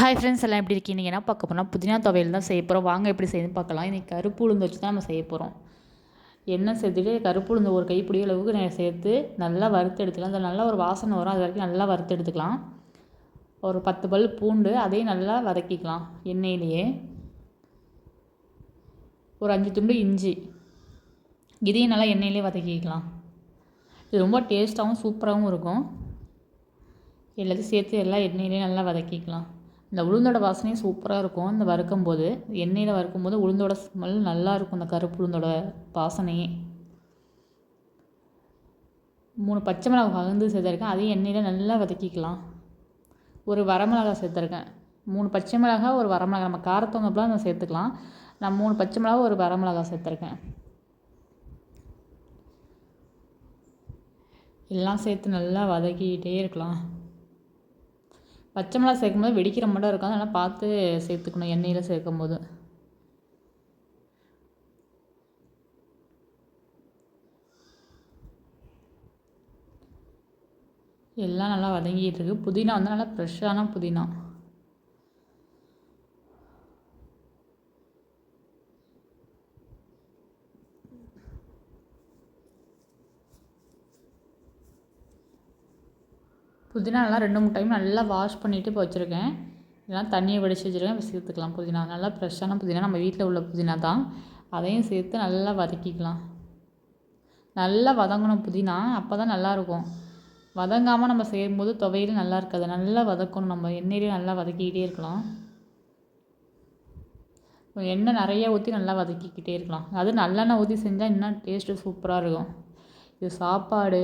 Hi friends எல்லாம் எப்படி இருக்கீங்க? என்ன பார்க்க போனால் புதினா துவையல் தான் செய்ய போகிறோம் வாங்க எப்படி செய்யணும் பார்க்கலாம். இன்றைக்கி கருப்பு உளுந்து வச்சு தான் நம்ம செய்ய போகிறோம் எண்ணெய் சேர்த்துட்டு கருப்பு உளுந்து ஒரு கைப்பிடி அளவுக்கு நான் சேர்த்து நல்லா வறுத்து எடுத்துக்கலாம். அந்த நல்லா ஒரு வாசனை வரும். அது வரைக்கும் நல்லா வறுத்து எடுத்துக்கலாம். ஒரு பத்து பல் பூண்டு அதையும் நல்லா வதக்கிக்கலாம். எண்ணெயிலேயே. ஒரு அஞ்சு துண்டு இஞ்சி. இதையும் நல்லா எண்ணெயிலே வதக்கிக்கலாம். இது ரொம்ப டேஸ்ட்டாகவும் சூப்பராகவும் இருக்கும். எல்லாத்தையும் சேர்த்து எல்லாம் எண்ணெயிலே நல்லா வதக்கிக்கலாம். இந்த உளுந்தோட வாசனையும் சூப்பராக இருக்கும். இந்த வறுக்கும்போது எண்ணெயில் வறுக்கும்போது உளுந்தோட ஸ்மெல் நல்லாயிருக்கும் இந்த கருப்பு உளுந்தோட வாசனையே மூணு பச்சை மிளகாய் கலந்து சேர்த்துருக்கேன். அதையும் எண்ணெயில் நல்லா வதக்கிக்கலாம். ஒரு வரமிளகா சேர்த்துருக்கேன். மூணு பச்சை மிளகா ஒரு வரமிளகா நம்ம காரத்தவங்கப்பெல்லாம் நம்ம சேர்த்துக்கலாம். நான் மூணு பச்சை மிளகா ஒரு வரமிளகா சேர்த்துருக்கேன். எல்லாம் சேர்த்து நல்லா வதக்கிக்கிட்டே இருக்கலாம். பச்சை மிளகா சேர்க்கும் போது வெடிக்கிற மட்டும் இருக்கும். அதனால் பார்த்து சேர்த்துக்கணும் எண்ணெயில் சேர்க்கும் போது. எல்லாம் நல்லா வதங்கிட்டு இருக்கு. புதினா வந்து நல்லா ஃப்ரெஷ்ஷான புதினா. புதினா நல்லா ரெண்டு மூணு டைம் நல்லா வாஷ் பண்ணிவிட்டு இப்போ வச்சுருக்கேன். இதெல்லாம் தண்ணியை வடித்து வச்சுருக்கேன். இப்போ சேர்த்துக்கலாம் புதினா. நல்லா ஃப்ரெஷ்ஷான புதினா. நம்ம வீட்டில் உள்ள புதினா தான். அதையும் சேர்த்து நல்லா வதக்கிக்கலாம். நல்லா வதங்கணும் புதினா. அப்போ தான் நல்லாயிருக்கும். வதங்காமல் நம்ம செய்யும்போது துவையில் நல்லா இருக்காது. நல்லா வதக்கணும். நம்ம எண்ணெயிலே நல்லா வதக்கிக்கிட்டே இருக்கலாம். எண்ணெய் நிறைய ஊற்றி நல்லா வதக்கிக்கிட்டே இருக்கலாம். அது நல்லெண்ணெய் ஊற்றி செஞ்சால் இன்னும் டேஸ்ட்டு சூப்பராக இருக்கும். இது சாப்பாடு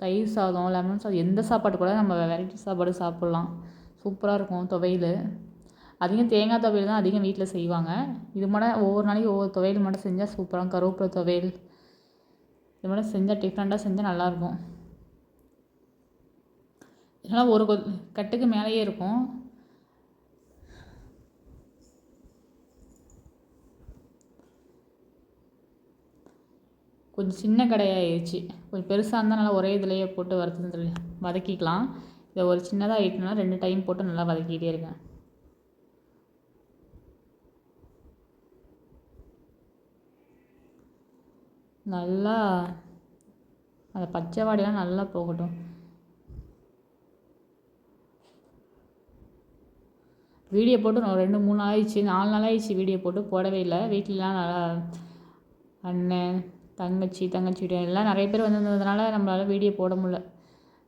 தயிர் சாதம் லெமன் சாதம் எந்த சாப்பாடு கூட நம்ம வெரைட்டி சாப்பாடு சாப்பிட்லாம். சூப்பராக இருக்கும் துவையல். அதிகம் தேங்காய் துவையல் தான் அதிகம் வீட்டில் செய்வாங்க. இது மட்டும் ஒவ்வொரு நாளைக்கு ஒவ்வொரு துவையல் மட்டும் செஞ்சால் சூப்பராக கருவேப்பிலை துவையல். இது மட்டும் செஞ்சால் டிஃப்ரெண்ட்டாக செஞ்சால் நல்லாயிருக்கும் இதெல்லாம் ஒரு கட்டுக்கு மேலேயே இருக்கும். கொஞ்சம் சின்ன கடையாகிடுச்சு கொஞ்சம் பெருசாக இருந்தால் நல்லா ஒரே இதுலேயே போட்டு வறுத்து வதக்கிக்கலாம். இதை ஒரு சின்னதாக ஆகிட்டுனா ரெண்டு டைம் போட்டு நல்லா வதக்கிட்டே இருக்கேன். நல்லா அந்த பச்சை வாடையெல்லாம் நல்லா போகட்டும். வீடியோ போட்டு ரெண்டு மூணு நாள் ஆயிடுச்சு நாலு நாள் ஆயிடுச்சு வீடியோ போட்டு போடவே இல்லை. வீட்டிலலாம் நல்லா அண்ணன் தங்கச்சி தங்கச்சி வீடு எல்லாம் நிறைய பேர் வந்திருந்ததுனால நம்மளால் வீடியோ போட முடில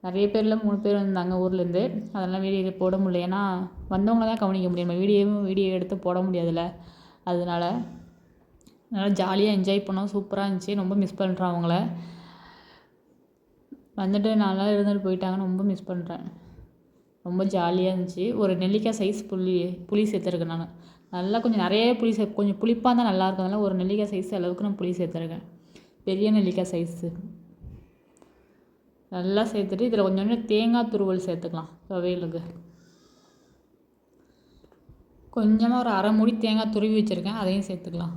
நிறைய பேரில் மூணு பேர் வந்தாங்க ஊர்லேருந்து. அதெல்லாம் வீடியோ போட முடியல. ஏன்னா வந்தவங்கள தான் கவனிக்க முடியும். நம்ம வீடியோவும் வீடியோ எடுத்து போட முடியாதுல்ல. அதனால நல்லா ஜாலியாக என்ஜாய் பண்ணோம். சூப்பராக இருந்துச்சு. ரொம்ப மிஸ் பண்ணுறேன் அவங்கள. வந்துட்டு நல்லா இருந்துட்டு போயிட்டாங்கன்னு ரொம்ப மிஸ் பண்ணுறேன் ரொம்ப ஜாலியாக இருந்துச்சு. ஒரு நெல்லிக்காய் சைஸ் புளி புளி சேர்த்துருக்கேன் நான். நல்லா கொஞ்சம் நிறைய புளி சே கொஞ்சம் புளிப்பாக இருந்தால் நல்லாயிருக்கும் அதனால் ஒரு நெல்லிக்காய் சைஸ் அளவுக்கு நான் புளி சேர்த்துருக்கேன். பெரிய நெல்லிக்காய் சைஸு நல்லா சேர்த்துட்டு இதில் கொஞ்சோண்டு தேங்காய் துருவல் சேர்த்துக்கலாம் துவையலுக்கு. கொஞ்சமாக ஒரு அரை மூடி தேங்காய் துருவி வச்சுருக்கேன் அதையும் சேர்த்துக்கலாம்.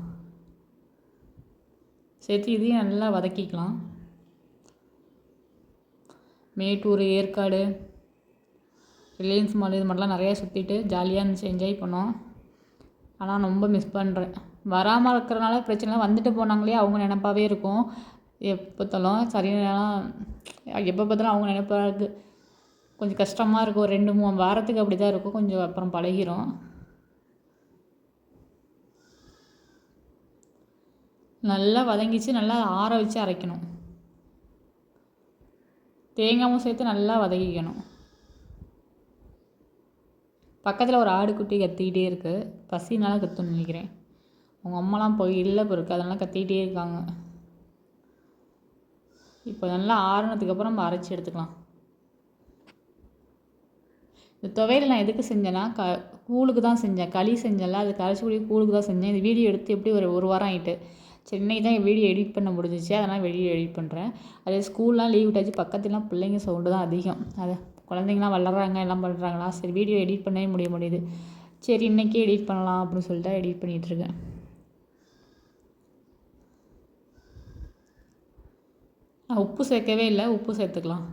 சேர்த்து இதையும் நல்லா வதக்கிக்கலாம். மேட்டூர் ஏற்காடு ரிலையன்ஸ் மால் இது மாதிரிலாம் நிறையா சுற்றிட்டு ஜாலியாக இருந்துச்சு என்ஜாய் பண்ணோம். ஆனால் ரொம்ப மிஸ் பண்ணுறேன் வராமல் இருக்கிறனால பிரச்சனை வந்துட்டு போனாங்களே அவங்க நினப்பாவே இருக்கும். எப்போ பார்த்தாலும் சரியான எப்போ பார்த்தாலும் அவங்க நினப்பா இருக்குது கொஞ்சம் கஷ்டமாக இருக்கும். ஒரு ரெண்டு மூணு வாரத்துக்கு அப்படி தான் இருக்கும். கொஞ்சம் அப்புறம் பழகிரும். நல்லா வதங்கிச்சு. நல்லா ஆற வச்சு அரைக்கணும். தேங்காயும் சேர்த்து நல்லா வதக்கிக்கணும். பக்கத்தில் ஒரு ஆடு குட்டி கத்திக்கிட்டே இருக்குது பசினால கற்றுன்னு நினைக்கிறேன். அவங்க அம்மாலாம் போய் இல்லை பிறகு அதெல்லாம் கத்திக்கிட்டே இருக்காங்க. இப்போ நல்லா ஆறுனதுக்கப்புறம் நம்ம அரைச்சி எடுத்துக்கலாம். இந்த துவையில் நான் எதுக்கு செஞ்சேன்னா க கூழுக்கு தான் செஞ்சேன். களி செஞ்சேன்ல அது கரைச்சி கூடிய கூழுக்கு தான் செஞ்சேன். இந்த வீடியோ எடுத்து எப்படி ஒரு ஒரு வாரம் ஆகிட்டு சென்னை தான் வீடியோ எடிட் பண்ண முடிஞ்சிச்சு. அதனால் வீடியோ எடிட் பண்ணுறேன் அதே ஸ்கூல்லாம் லீவ் விட்டாச்சு. பக்கத்துலாம் பிள்ளைங்க சவுண்டு தான் அதிகம். அது குழந்தைங்களாம் வளர்கிறாங்க எல்லாம் பண்ணுறாங்களா சரி வீடியோ எடிட் பண்ணவே முடிய முடியுது சரி இன்றைக்கே எடிட் பண்ணலாம் அப்படின்னு சொல்லிட்டு எடிட் பண்ணிகிட்ருக்கேன் உப்பு சேர்க்கவே இல்லை. உப்பு சேர்த்துக்கலாம்.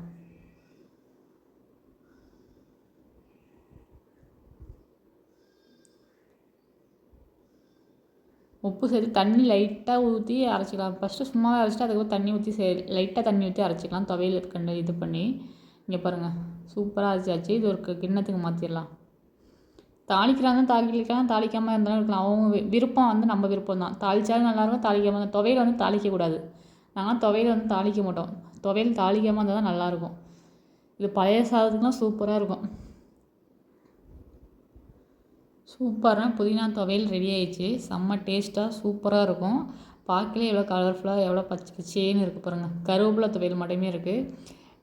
உப்பு சேர்த்து தண்ணி லைட்டாக ஊற்றி அரைச்சிக்கலாம். ஃபஸ்ட்டு சும்மாவே அரைச்சிட்டு அதுக்கப்புறம் தண்ணி ஊற்றி சே லைட்டாக தண்ணி ஊற்றி அரைச்சிக்கலாம். துவையில் இருக்கண்டு இது பண்ணி. இங்கே பாருங்கள் சூப்பராக அரைச்சாச்சு இது ஒரு கிண்ணத்துக்கு மாற்றிடலாம் தாளிக்கிறாங்க தாளிக்கலாம் தாளிக்காமல் இருந்தாலும் இருக்கலாம். அவங்க விருப்பம் வந்து நம்ம விருப்பம் தான் தாளித்தாலும் நல்லாயிருக்கும் தாளிக்காமல் துவையில் வந்து தாளிக்கக்கூடாது நாங்கள் துவையல் வந்து தாளிக்க மாட்டோம். துவையல் தாளிக்காமல் இருந்தால் தான் நல்லாயிருக்கும். இது பழைய சாதத்துக்குலாம் சூப்பராக இருக்கும். சூப்பராக புதினா துவையல் ரெடி ஆயிடுச்சு. செம்ம டேஸ்ட்டாக சூப்பராக இருக்கும். பார்க்கலே எவ்வளோ கலர்ஃபுல்லாக எவ்வளோ பச்சை பச்சேன்னு இருக்குது பாருங்கள் கருவேப்பிலை துவையல் மட்டுமே இருக்குது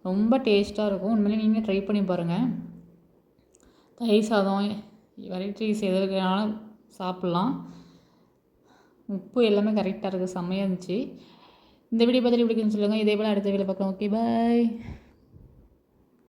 ரொம்ப டேஸ்ட்டாக இருக்கும். உண்மையிலே நீங்கள் ட்ரை பண்ணி பாருங்கள் தயிர் சாதம் வெரைட்டிஸ் எதுனாலும் சாப்பிட்லாம். உப்பு எல்லாமே கரெக்டாக இருக்குது செம்மையாக இருந்துச்சு. இந்த வீடியோ பார்த்துட்டு பிடிக்குன்னு சொல்லுங்கள் இதே போல் அடுத்த வீடியோ பார்க்கலாம். Okay bye